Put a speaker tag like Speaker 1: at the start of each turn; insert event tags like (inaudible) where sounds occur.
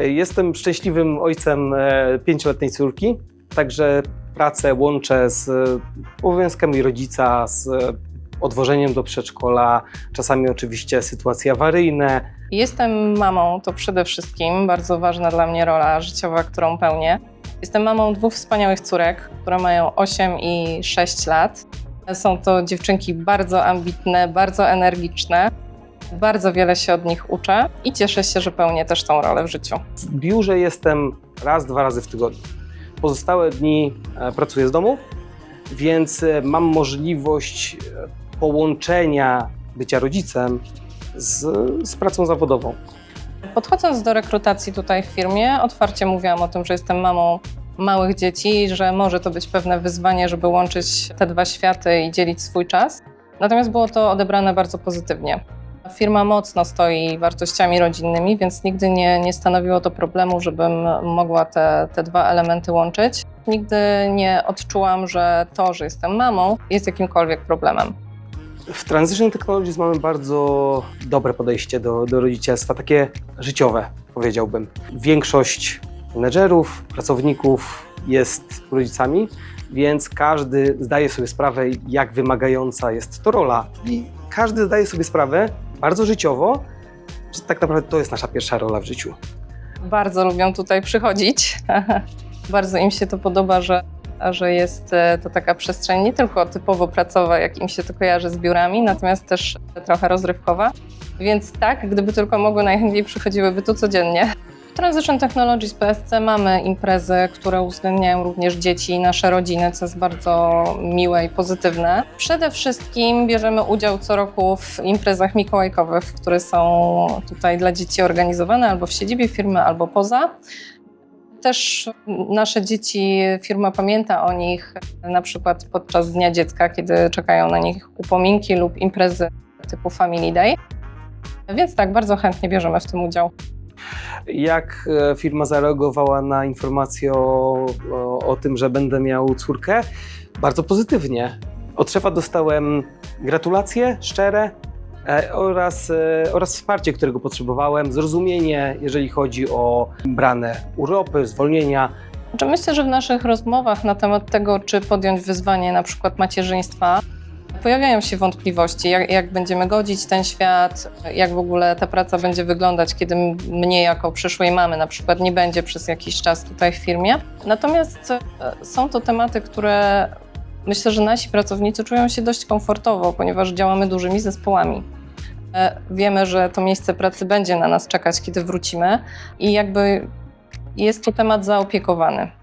Speaker 1: Jestem szczęśliwym ojcem e, pięcioletniej córki, także pracę łączę z e, obowiązkami rodzica, z e, odwożeniem do przedszkola, czasami oczywiście sytuacje awaryjne.
Speaker 2: Jestem mamą, to przede wszystkim bardzo ważna dla mnie rola życiowa, którą pełnię. Jestem mamą dwóch wspaniałych córek, które mają 8 i 6 lat. Są to dziewczynki bardzo ambitne, bardzo energiczne. Bardzo wiele się od nich uczę i cieszę się, że pełnię też tą rolę w życiu.
Speaker 1: W biurze jestem raz, dwa razy w tygodniu. Pozostałe dni e, pracuję z domu, więc e, mam możliwość e, połączenia bycia rodzicem z, z pracą zawodową.
Speaker 2: Podchodząc do rekrutacji tutaj w firmie, otwarcie mówiłam o tym, że jestem mamą małych dzieci że może to być pewne wyzwanie, żeby łączyć te dwa światy i dzielić swój czas. Natomiast było to odebrane bardzo pozytywnie. Firma mocno stoi wartościami rodzinnymi, więc nigdy nie, nie stanowiło to problemu, żebym mogła te, te dwa elementy łączyć. Nigdy nie odczułam, że to, że jestem mamą, jest jakimkolwiek problemem.
Speaker 1: W Transition Technologies mamy bardzo dobre podejście do, do rodzicielstwa, takie życiowe, powiedziałbym. Większość menedżerów, pracowników jest rodzicami, więc każdy zdaje sobie sprawę, jak wymagająca jest to rola. I każdy zdaje sobie sprawę bardzo życiowo, że tak naprawdę to jest nasza pierwsza rola w życiu.
Speaker 2: Bardzo lubią tutaj przychodzić. (laughs) Bardzo im się to podoba, że, że jest e, to taka przestrzeń nie tylko typowo pracowa, jak im się to kojarzy z biurami, natomiast też trochę rozrywkowa. Więc tak, gdyby tylko mogły, najchętniej przychodziłyby tu codziennie. Transition Technologies PSC mamy imprezy, które uwzględniają również dzieci i nasze rodziny, co jest bardzo miłe i pozytywne. Przede wszystkim bierzemy udział co roku w imprezach mikołajkowych, które są tutaj dla dzieci organizowane albo w siedzibie firmy, albo poza. Też nasze dzieci, firma pamięta o nich, na przykład podczas Dnia Dziecka, kiedy czekają na nich upominki lub imprezy typu Family Day. Więc tak, bardzo chętnie bierzemy w tym udział.
Speaker 1: Jak e, firma zareagowała na informację o, o, o tym, że będę miał córkę? Bardzo pozytywnie. Od szefa dostałem gratulacje szczere e, oraz, e, oraz wsparcie, którego potrzebowałem, zrozumienie, jeżeli chodzi o brane urlopy, zwolnienia.
Speaker 2: Znaczy myślę, że w naszych rozmowach na temat tego, czy podjąć wyzwanie na przykład macierzyństwa, pojawiają się wątpliwości, jak, jak będziemy godzić ten świat, jak w ogóle ta praca będzie wyglądać, kiedy mnie jako przyszłej mamy na przykład nie będzie przez jakiś czas tutaj w firmie. Natomiast e, są to tematy, które myślę, że nasi pracownicy czują się dość komfortowo, ponieważ działamy dużymi zespołami. E, Wiemy, że to miejsce pracy będzie na nas czekać, kiedy wrócimy i jakby jest to temat zaopiekowany.